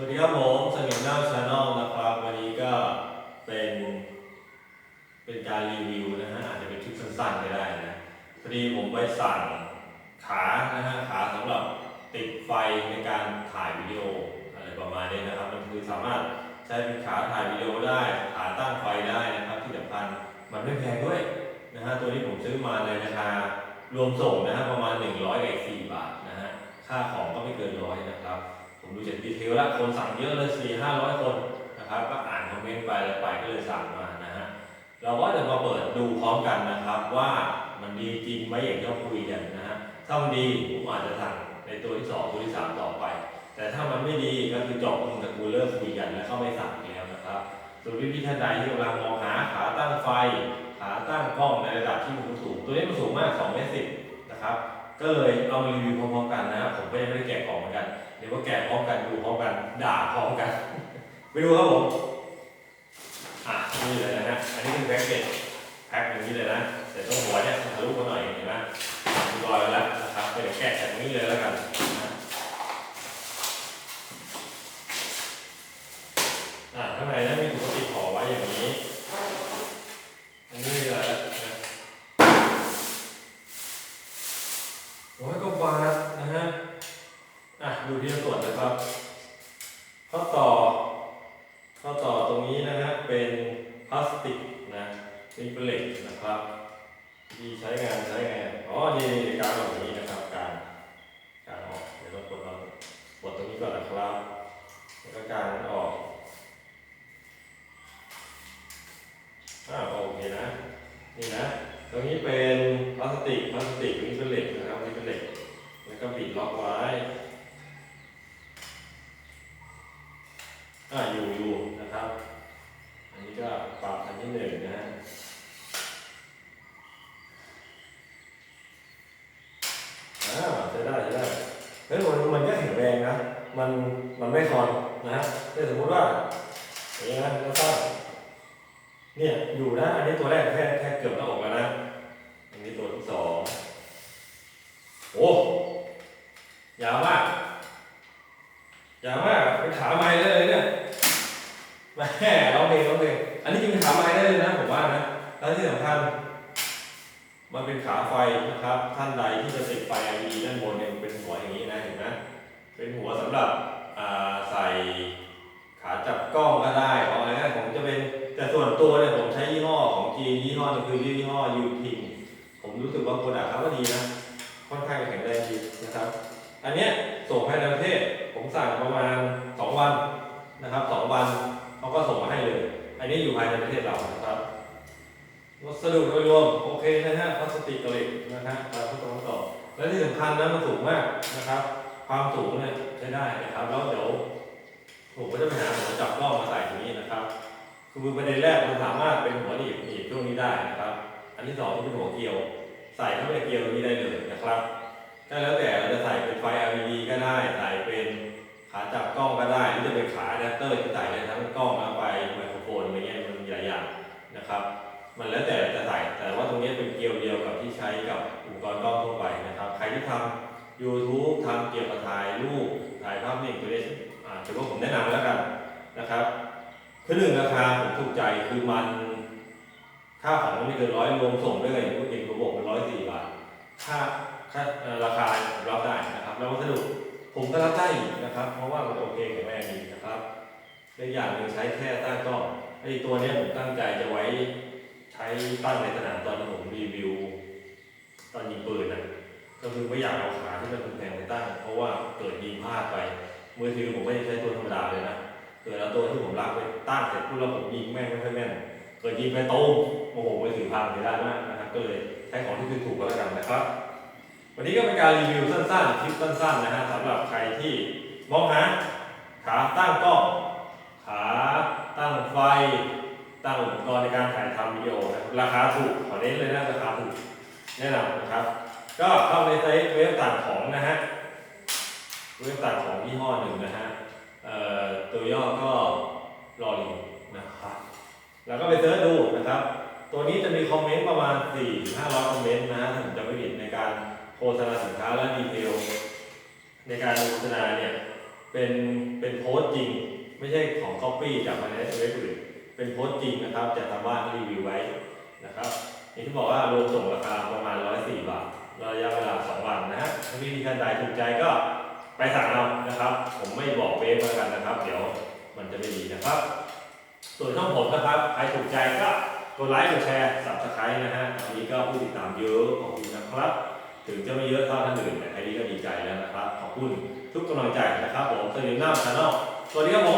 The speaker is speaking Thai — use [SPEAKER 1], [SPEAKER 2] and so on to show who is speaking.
[SPEAKER 1] วัสดีครับผมสมิงน่าชาแนลนะครับ วันนี้ก็เป็นเป็นการรีวิวนะฮะอาจจะเป็นคลิปสั้นๆก็ได้นะพอดีผมไปสั่งขานะฮะขาสำหรับติดไฟในการถ่ายวิดีโออะไรประมาณนี้นะครับ มันคือสามารถใช้เป็นขาถ่ายวิดีโอได้ ขาตั้งไฟได้นะครับที่สำคัญมันไม่แพงด้วยนะฮะตัวนี้ผมซื้อมาในราคารวมส่งนะฮะประมาณ104บาทนะฮะค่าของก็ไม่เกินร้อยนะครับ ผมดูจากดีเทลแล้วคนสั่งเยอะเลยสี่ห้าร้อยคนนะครับ ก็อ่านคอมเมนต์ไปอะไรไปก็เลยสั่งมานะฮะเราก็จะมาเปิดดูพร้อมกันนะครับว่ามันดีจริงไหมอย่างที่เราคุยกันนะฮะถ้ามันดีผมอาจจะสั่งในตัวที่สองตัวที่สามต่อไป แต่ถ้ามันไม่ดีก็คือจบมึงกับกูเลิกคุยกันแล้วเข้าไม่สั่งแล้วนะครับส่วนพี่ๆท่านใดที่กำลังมองหาขาตั้งไฟ ขาตั้งกล้องในระดับที่มันสูง ตัวนี้มันสูงมาก2เมตรสินะครับ ก็เลยเอามารีวิวพร้อมๆกันนะ ผมก็ยังไม่ได้แกะกล่องเหมือนกันเดี๋ยวว่าแกะพร้อมกันดูพร้อมกันด่าพร้อมกัน ไปดูครับผมอะนี่เลยนะฮะอันนี้คือแพ็กเกจแพ็คอย่างนี้เลยนะแต่ต้องหัวเนี่ยทะลุมาหน่อยเห็นไหมมีรอยแล้วนะครับก็เดี๋ยวแกะแบบนี้เลยแล้วกันนะอะข้างในนะมีถุงพลาสติกห่อไว้อย่างนี้ อันนี้มีอะไรนะ ร้อยกว่าบาทนะฮะ อะ ดูที่ส่วนนะครับ ข้อต่อ ข้อต่อตรงนี้นะฮะ เป็นพลาสติกนะเป็นเหล็กนะครับที่ใช้งานใช้งาน อ๋อ นี่การออกอย่านี้นะครับ การการออก เดี๋ยวเรากดลองกดตรงนี้ก่อนนะครับ แล้วก็การออกอ่าโอเคนะนี่นะ ตรงนี้เป็นพลาสติกพลาสติกตรงนี้เป็นเหล็กนะครับนี่เป็นเหล็ก แล็อกไว้อ่าอยู่อยู่นะครับ อันนี้ก็ปรับอันที่หนึ่งนะฮะอ่าใช้ได้ใช้ได้เฮ้ยมันมันก็แข็งแรงนะ มันมันไม่คอนนะฮะถ้าสมมติว่าอย่างนี้นะแล้วก็เนี่ยอยู่นะอันนี้ตัวแรกแค่แค่เกือบต้องออกแล้วนะอันนี้ตัวที่สองโอ้ อย่ามากอย่ามากเป็นขาไม้ได้เลยเนี่ยแม่ร้องเพลงร้องเพลงอันนี้จริงเป็นขาไม้ได้เลยนะผมว่านะแล้วที่สำคัญมันเป็นขาไฟนะครับ ท่านใดที่จะติดไฟ LED ด้านบนเนี่ยมันเป็นหัวอย่างนี้นะเห็นไหมเป็นหัวสำหรับใส่ขาจับกล้องก็ได้ของอะไรนะผมจะเป็นแต่ส่วนตัวเนี่ยผมใช้ยี่ห้อของจีนยี่ห้อหนึงคือยี่ห้อยูทิงผมรู้สึกว่าโปรดักต์เขาก็ดีนะค่อนข้างแข็งแรงดีนะครับ อันเนี้ยส่งภายในประเทศ ผมสั่งประมาณ 2 วันนะครับ 2 วันเขาก็ส่งมาให้เลย อันนี้อยู่ภายในประเทศเรานะครับวัสดุโดยรวมโอเคนะฮะพลาสติกกระเหล็กนะฮะตามที่ตรงต่อ และที่สำคัญนะมันสูงมากนะครับ ความสูงเนี่ยใช้ได้นะครับ แล้วเดี๋ยวผมก็จะไปหาหัวจับกล้องมาใส่ตรงนี้นะครับ คือประเด็นแรกมันสามารถเป็นหัวหนีบหนีบช่วงนี้ได้นะครับ อันที่สองเป็นหัวเกลียว ใส่เข้าไปในเกลียวตรงนี้ได้เลยนะครับ ก็แล้วแต่เราจะใส่เป็นไฟ LED ก็ได้ ใส่เป็นขาจับกล้องก็ได้หรือจะเป็นขาอะแดปเตอร์ที่ใส่ได้ทั้งกล้องและไฟไมโครโฟนอะไรเงี้ยมันมีหลายอย่างนะครับ มันแล้วแต่จะใส่แต่ว่าตรงนี้เป็นเกลียวเดียวกับที่ใช้กับอุปกรณ์กล้องทั่วไปนะครับ ใครที่ทำ YouTube ทำเกี่ยวกับถ่ายรูปถ่ายภาพนิ่งตัวนี้อ่าถือว่าผมแนะนำแล้วกันนะครับคือหนึ่งราคาผมถูกใจคือมันค่าของมันไม่เกินร้อยรวมส่งด้วยกันอย่างที่เองผมบอกเป็นร้อยสี่บาท ค่าค่าราคาผมรับได้นะครับ แล้ววัสดุผมก็รับได้อีกนะครับ เพราะว่ามันโอเคแข็งแรงดีนะครับและอีกอย่างหนึ่งใช้แค่ตั้งกล้องไอ้ตัวเนี้ยผมตั้งใจจะไว้ใช้ตั้งในสนามตอนผมรีวิว ตอนยิงปืนนะก็คือไม่อยากเอาขาที่มันแพงไปตั้ง เพราะว่าเกิดยิงพลาดไปมือถือผมไม่ได้ใช้ตัวธรรมดาเลยนะเกิดเอาตัวที่ผมรับไปตั้งเสร็จปุ๊บแล้วผมยิงแม่งไม่ค่อยแม่น เกิดยิงไปต้มโอ้โหมือถือพังไปได้มากนะครับ ก็เลยใช้ของที่คือถูกก็แล้วกันนะครับ วันนี้ก็เป็นการรีวิวสั้นๆ คลิปสั้นๆนะฮะสำหรับใครที่มองหาขาตั้งกล้อง ขาตั้งไฟ ตั้งอุปกรณ์ในการถ่ายทำวิดีโอนะรราคาถูกขอเน้นเลยนะราคาถูกแนะนำนะครับ ก็เข้าในไปในเว็บต่างของนะฮะเว็บต่างของยี่ห้อหนึ่งนะฮะตัวย่อก็รอลิงนะครับ แล้วก็ไปเสิร์ชดูนะครับ ตัวนี้จะมีคอมเมนต์ประมาณ 4 500 คอมเมนต์นะถ้าผมจำไม่ผิดในการโฆษณาสินค้าและดีเทลในการโฆษณาเนี่ยเป็นเป็นโพสต์จริง ไม่ใช่ของ Copy จากมาในเว็บอื่นเป็นโพสต์จริงนะครับจากทางบ้านที่รีวิวไว้นะครับอย่างที่บอกว่ารวมส่งราคาประมาณ 104 บาทระยะเวลา 2 วันนะฮะถ้าพี่ท่านใดถูกใจก็ไปสั่งเอานะครับ ผมไม่บอกเวฟแล้วกันนะครับ เดี๋ยวมันจะไม่ดีนะครับ ส่วนช่องผมนะครับ ใครถูกใจก็กดไลค์กดแชร์สับสไครต์นะฮะตอนนี้ก็ผู้ติดตามเยอะขอบคุณนะครับ ถึงจะไม่เยอะเท่าท่านอื่นแต่ใครนี้ก็ดีใจแล้วนะครับ ขอบคุณทุกกำลังใจนะครับผมสวัสดีหน้าชาแนลสวัสดีครับผม